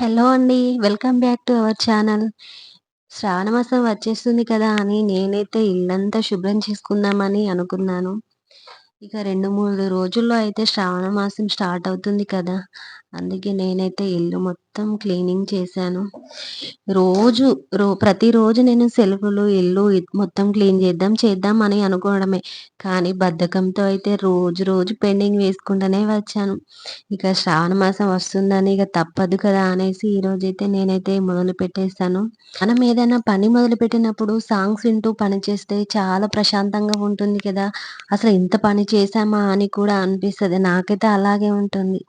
Hello అండి. Welcome back to our channel. శ్రావణమాసం వచ్చేస్తుంది కదా అని నేనైతే ఇల్లంతా శుభ్రం చేసుకుందామని అనుకున్నాను. ఇక రెండు మూడు రోజుల్లో అయితే శ్రావణ మాసం స్టార్ట్ అవుతుంది కదా! అందుకే నేనైతే ఇల్లు మొత్తం మొత్తం క్లీనింగ్ చేశాను. రోజు రో ప్రతిరోజు నేను సెల్ఫ్‌లు, ఇల్లు మొత్తం క్లీన్ చేద్దాం, చేద్దాం అని అనుకోవడమే. కానీ బద్ధకంతో అయితే రోజు రోజు పెండింగ్ వేసుకుంటూనే వచ్చాను. ఇక శ్రావణ మాసం వస్తుందని ఇక తప్పదు కదా అనేసి ఈరోజు అయితే నేనైతే మొదలు పెట్టేస్తాను మనం ఏదైనా పని మొదలుపెట్టినప్పుడు సాంగ్స్ వింటూ పని చేస్తే చాలా ప్రశాంతంగా ఉంటుంది కదా! అసలు ఇంత పని చేశామా అని కూడా అనిపిస్తుంది నాకైతే అలాగే ఉంటుంది.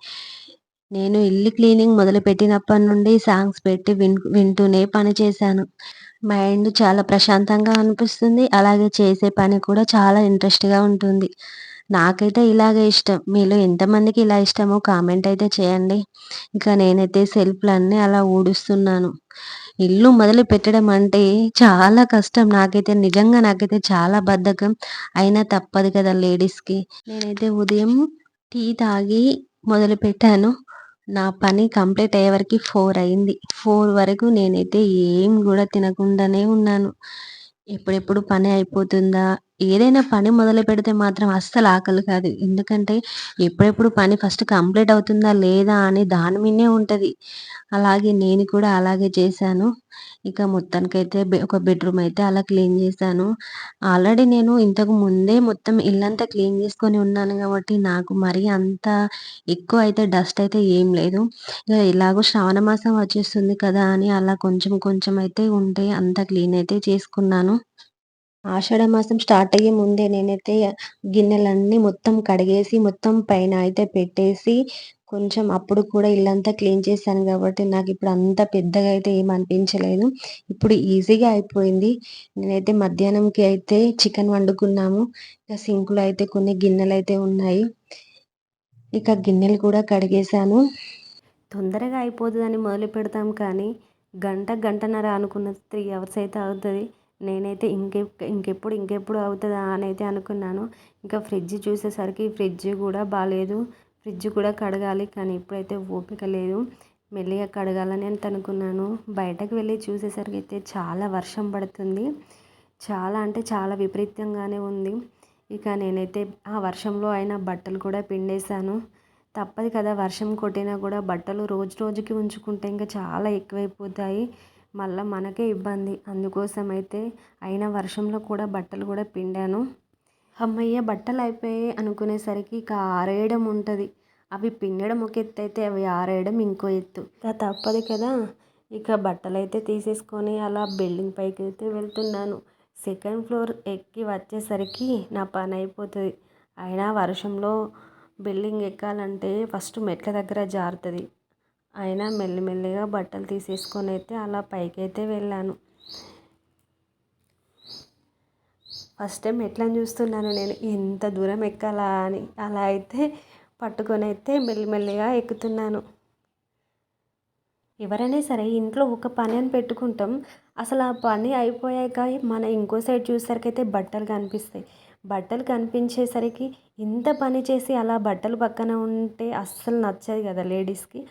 నేను ఇల్లు క్లీనింగ్ మొదలుపెట్టినప్పటి నుండి సాంగ్స్ పెట్టి విన్ వింటూనే పని చేశాను. మైండ్ చాలా ప్రశాంతంగా అనిపిస్తుంది. అలాగే చేసే పని కూడా చాలా ఇంట్రెస్ట్‌గా ఉంటుంది. నాకైతే ఇలాగే ఇష్టం. మీలో ఎంతమందికి ఇలా ఇష్టమో కామెంట్ అయితే చేయండి. ఇంకా నేనైతే సెల్ఫ్‌లన్నీ అలా ఊడుస్తున్నాను. ఇల్లు మొదలు పెట్టడం అంటే చాలా కష్టం. నాకైతే నిజంగా నాకైతే చాలా బద్ధకం. అయినా తప్పదు కదా లేడీస్‌కి. నేనైతే ఉదయం టీ తాగి మొదలుపెట్టాను. నా పని కంప్లీట్ అయ్యే వరకు ఫోర్ అయింది. ఫోర్ వరకు నేనైతే ఏం కూడా తినకుండానే ఉన్నాను. ఎప్పుడెప్పుడు పని అయిపోతుందా? ఏదైనా పని మొదలు పెడితే మాత్రం అస్సలు ఆకలి కాదు. ఎందుకంటే ఎప్పుడెప్పుడు పని ఫస్ట్ కంప్లీట్ అవుతుందా లేదా అని దాని మీదనే ఉంటుంది అలాగే నేను కూడా అలాగే చేశాను. ఇక మొత్తానికైతే ఒక బెడ్‌రూమ్ అయితే అలా క్లీన్ చేశాను. ఆల్రెడీ నేను ఇంతకు ముందే మొత్తం ఇల్లంతా క్లీన్ చేసుకొని ఉన్నాను కాబట్టి నాకు మరీ అంత ఎక్కువ అయితే డస్ట్ అయితే ఏం లేదు. ఇక శ్రావణ మాసం వచ్చేస్తుంది కదా అని అలా కొంచెం కొంచెం అయితే ఉంటే అంత క్లీన్ అయితే చేసుకున్నాను. ఆషాఢ మాసం స్టార్ట్ అయ్యే ముందే నేనైతే గిన్నెలన్నీ మొత్తం కడిగేసి మొత్తం పైన అయితే పెట్టేసి కొంచెం అప్పుడు కూడా ఇల్లంతా క్లీన్ చేశాను కాబట్టి నాకు ఇప్పుడు అంత పెద్దగా అయితే ఏం అనిపించలేదు. ఇప్పుడు ఈజీగా అయిపోయింది. నేనైతే మధ్యాహ్నంకి అయితే చికెన్ వండుకున్నాము. ఇంకా సింకులో అయితే కొన్ని గిన్నెలు అయితే ఉన్నాయి. ఇక గిన్నెలు కూడా కడిగేశాను. తొందరగా అయిపోతుందని మొదలు పెడతాం కానీ గంట, గంటన్నర అనుకున్నది త్రీ అవర్స్ అయితే అవుతుంది నేనైతే ఇంకె ఇంకెప్పుడు ఇంకెప్పుడు అవుతుందా అని అయితే అనుకున్నాను. ఇంకా ఫ్రిడ్జ్ చూసేసరికి ఫ్రిడ్జ్ కూడా బాగాలేదు ఫ్రిడ్జ్ కూడా కడగాలి. కానీ ఇప్పుడైతే ఓపిక లేదు. మెల్లిగా కడగాలని అంత అనుకున్నాను. బయటకు వెళ్ళి చూసేసరికి అయితే చాలా వర్షం పడుతుంది. చాలా అంటే చాలా విపరీతంగానే ఉంది. ఇక నేనైతే ఆ వర్షంలో అయినా బట్టలు కూడా పిండేశాను. తప్పదు కదా! వర్షం కొట్టినా కూడా బట్టలు రోజు రోజుకి ఉంచుకుంటే ఇంకా చాలా ఎక్కువైపోతాయి. మళ్ళీ మనకే ఇబ్బంది. అందుకోసం అయితే అయినా వర్షంలో కూడా బట్టలు కూడా పిండాను. అమ్మయ్య బట్టలు అయిపోయాయి అనుకునేసరికి ఇక ఆరేయడం ఉంటుంది అవి పిండడం ఒక ఎత్తు అయితే అవి ఆరేయడం ఇంకో ఎత్తు. ఇక తప్పదు కదా! ఇక బట్టలైతే తీసేసుకొని అలా బిల్డింగ్ అయితే వెళ్తున్నాను. సెకండ్ ఫ్లోర్ ఎక్కి వచ్చేసరికి నా పని అయిపోతుంది అయినా వర్షంలో బిల్డింగ్ ఎక్కాలంటే ఫస్ట్ మెట్ల దగ్గర జారుతుంది అయినా మెల్లిమెల్లిగా బట్టలు తీసేసుకొని అయితే అలా పైకి అయితే వెళ్ళాను. ఫస్ట్ టైం ఎట్లా చూస్తున్నాను నేను. ఎంత దూరం ఎక్కాలా అని. అలా అయితే పట్టుకొని అయితే మెల్లిమెల్లిగా ఎక్కుతున్నాను. ఎవరైనా సరే ఇంట్లో ఒక పని అని పెట్టుకుంటాం. అసలు ఆ పని అయిపోయాక మన ఇంకో సైడ్ చూసేసరికైతే బట్టలు కనిపిస్తాయి. బట్టలు కనిపించేసరికి ఇంత పని చేసి అలా బట్టలు పక్కన ఉంటే అస్సలు నచ్చదు కదా లేడీస్‌కి.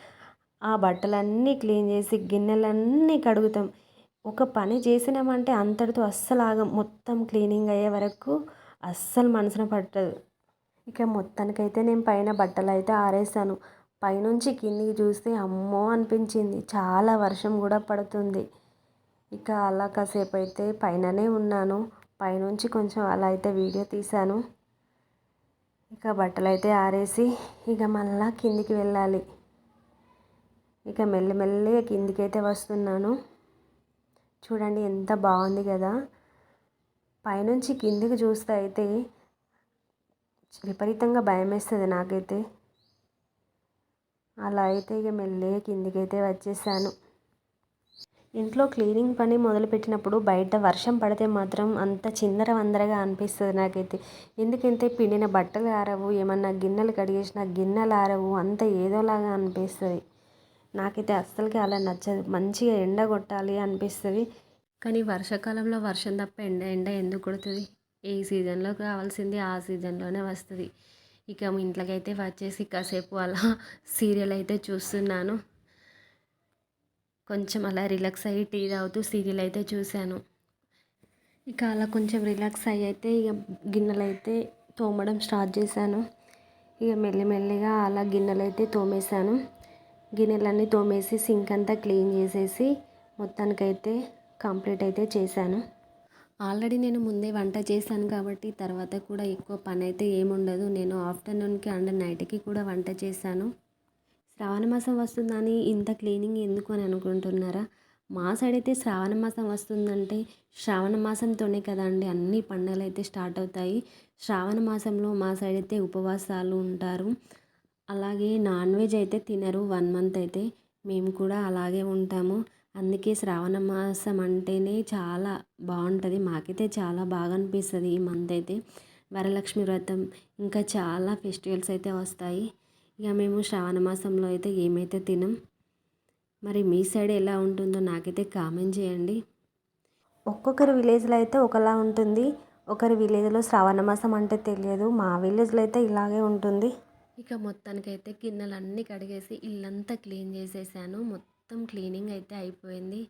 ఆ బట్టలన్నీ క్లీన్ చేసి గిన్నెలన్నీ కడుగుతాం. ఒక పని చేసినామంటే అంతటితో అస్సలు ఆగం. మొత్తం క్లీనింగ్ అయ్యే వరకు అస్సలు మనసున పట్టదు. ఇక మొత్తానికైతే నేను పైన బట్టలైతే ఆరేసాను. పైనుంచి కిందికి చూస్తే అమ్మో అనిపించింది. చాలా వర్షం కూడా పడుతుంది. ఇక అలా కాసేపు అయితే పైననే ఉన్నాను. పైనుంచి కొంచెం అలా అయితే వీడియో తీశాను. ఇక బట్టలైతే ఆరేసి ఇక మళ్ళా కిందికి వెళ్ళాలి. ఇక మెల్లి కిందికి కిందికైతే వస్తున్నాను. చూడండి ఎంత బాగుంది కదా! పైనుంచి కిందికి చూస్తే అయితే విపరీతంగా భయమేస్తది నాకైతే. అలా అయితే ఇక మెల్లే కిందికైతే వచ్చేసాను. ఇంట్లో క్లీనింగ్ పని మొదలుపెట్టినప్పుడు బయట వర్షం పడితే మాత్రం అంత చిందర వందరగా అనిపిస్తుంది నాకైతే. ఎందుకంటే పిండిన బట్టలు ఆరవు. ఏమన్నా గిన్నెలు కడిగేసిన గిన్నెలు ఆరవు. అంత ఏదోలాగా అనిపిస్తుంది నాకైతే అస్సలకి అలా నచ్చదు. మంచిగా ఎండ కొట్టాలి అనిపిస్తుంది. కానీ వర్షాకాలంలో వర్షం తప్ప ఎండ ఎండ ఎందుకు కొడుతుంది? ఏ సీజన్‌లో కావాల్సింది ఆ సీజన్‌లోనే వస్తుంది. ఇక మీ ఇంట్లోకైతే వచ్చేసి కాసేపు అలా సీరియల్ అయితే చూస్తున్నాను. కొంచెం అలా రిలాక్స్ అయ్యి టీ తాగుతూ సీరియల్ అయితే చూశాను. ఇక అలా కొంచెం రిలాక్స్ అయ్యి అయితే ఇక గిన్నెలు అయితే తోమడం స్టార్ట్ చేశాను. ఇక మెల్లిమెల్లిగా అలా గిన్నెలు అయితే తోమేశాను. గిన్నెలన్నీ తోమేసి సింక్ అంతా క్లీన్ చేసేసి మొత్తానికైతే కంప్లీట్ అయితే చేశాను. ఆల్రెడీ నేను ముందే వంట చేశాను కాబట్టి తర్వాత కూడా ఎక్కువ పని అయితే ఏముండదు. నేను ఆఫ్టర్నూన్కి అండ్ నైట్కి కూడా వంట చేశాను. శ్రావణ మాసం వస్తుందని ఇంత క్లీనింగ్ ఎందుకు అని అనుకుంటున్నారా? మా సైడ్ అయితే శ్రావణ మాసం వస్తుందంటే శ్రావణ మాసంతోనే కదండి అన్ని పండుగలు అయితే స్టార్ట్ అవుతాయి. శ్రావణ మాసంలో మా సైడ్ అయితే ఉపవాసాలు ఉంటారు. అలాగే నాన్ వెజ్ అయితే తినరు వన్ మంత్ అయితే. మేము కూడా అలాగే ఉంటాము. అందుకే శ్రావణ మాసం అంటేనే చాలా బాగుంటుంది. మాకైతే చాలా బాగా అనిపిస్తుంది ఈ మంత్ అయితే. వరలక్ష్మి వ్రతం ఇంకా చాలా ఫెస్టివల్స్ అయితే వస్తాయి. ఇక మేము శ్రావణ మాసంలో అయితే ఏమైతే తినం. మరి మీ సైడ్ ఎలా ఉంటుందో నాకైతే కామెంట్ చేయండి. ఒక్కొక్కరి విలేజ్లో అయితే ఒకలా ఉంటుంది. ఒకరి విలేజ్లో శ్రావణ మాసం అంటే తెలియదు. మా విలేజ్లో అయితే ఇలాగే ఉంటుంది. ఇక మొత్తానికైతే గిన్నెలన్నీ కడిగేసి ఇల్లంతా క్లీన్ చేసేసాను. మొత్తం క్లీనింగ్ అయితే అయిపోయింది.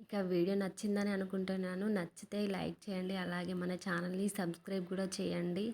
ఇక వీడియో నచ్చిందని అనుకుంటున్నాను. నచ్చితే లైక్ చేయండి. అలాగే మన ఛానల్ని సబ్స్క్రైబ్ కూడా చేయండి.